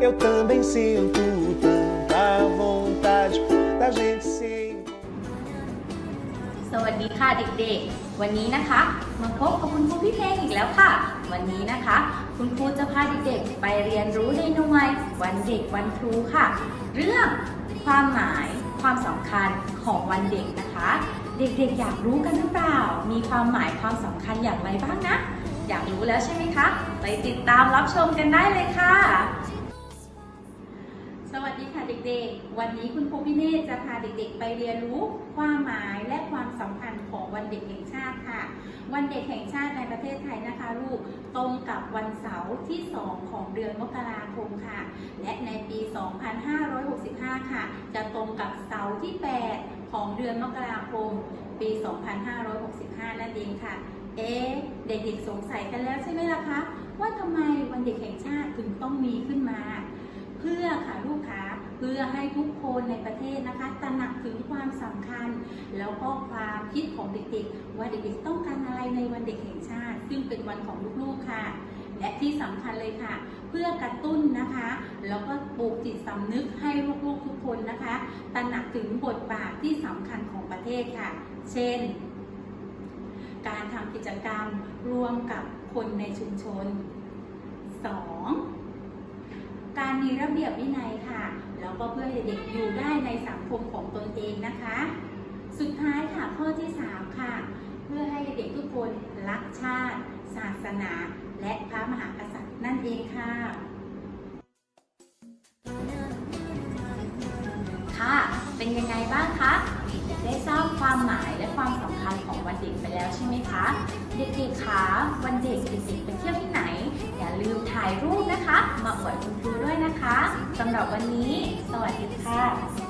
eu também sinto tanta vontade da gente se encontrar. สวัสดีค่ะเด็กๆ วันนี้นะคะ มาพบกับคุณครูพี่เพลงอีกแล้วค่ะ วันนี้นะคะ คุณครูจะพาเด็กๆ ไปเรียนรู้ในหน่วย วันเด็กวันครูค่ะ เรื่องความหมายความสำคัญของวันเด็กนะคะ เด็กๆ อยากรู้กันหรือเปล่า มีความหมายความสำคัญอย่างไรบ้างนะ อยากรู้แล้วใช่ไหมคะ ไปติดตามรับชมกันได้เลยค่ะ สวัสดีค่ะเด็กๆ วันนี้คุณครูพิเนศจะพาเด็กๆ ไปเรียนรู้ความหมายและความสำคัญของวันเด็กแห่งชาติค่ะ วันเด็กแห่งชาติในประเทศไทยนะคะลูกตรงกับวันเสาร์ที่ 2 ของเดือนมกราคมค่ะ และในปี 2565 ค่ะ จะตรงกับเสาร์ที่ 8 ของเดือนมกราคม ปี 2565 นั่นเองค่ะ เอ๊ะเด็กๆสงสัยกันแล้วใช่ไหมล่ะคะ ว่าทำไมวันเด็กแห่งชาติถึงต้องมีขึ้นมา เพื่อค่ะลูก เพื่อให้ทุกคนในประเทศนะคะตระหนักถึงความสำคัญ แล้วก็ความคิดของเด็กๆ ว่าเด็กๆต้องการอะไรในวันเด็กแห่งชาติ ซึ่งเป็นวันของลูกๆค่ะและที่สำคัญเลยค่ะ เพื่อกระตุ้นนะคะ แล้วก็ปลูกจิตสำนึกให้ลูกๆทุกคนนะคะตระหนักถึงบทบาทที่สำคัญของประเทศค่ะ เช่น การทำกิจกรรมรวมกับคนในชุมชน 2. การมีระเบียบวินัยค่ะ แล้วก็เพื่อให้เด็กอยู่ได้ในสังคมของตนเองนะคะ สุดท้ายค่ะข้อที่ 3 ค่ะ เพื่อให้เด็กทุกคนรักชาติ ศาสนา และพระมหากษัตริย์นั่นเองค่ะค่ะ เป็นยังไงบ้างคะได้ทราบความหมายและความสำคัญของวันเด็กไปแล้วใช่ไหมคะ เด็กๆคะวันเด็กเด็กๆไปเที่ยวที่ไหน ลืมถ่ายรูปนะคะ มาอวดคุณครูด้วยนะคะสำหรับวันนี้ สวัสดีค่ะ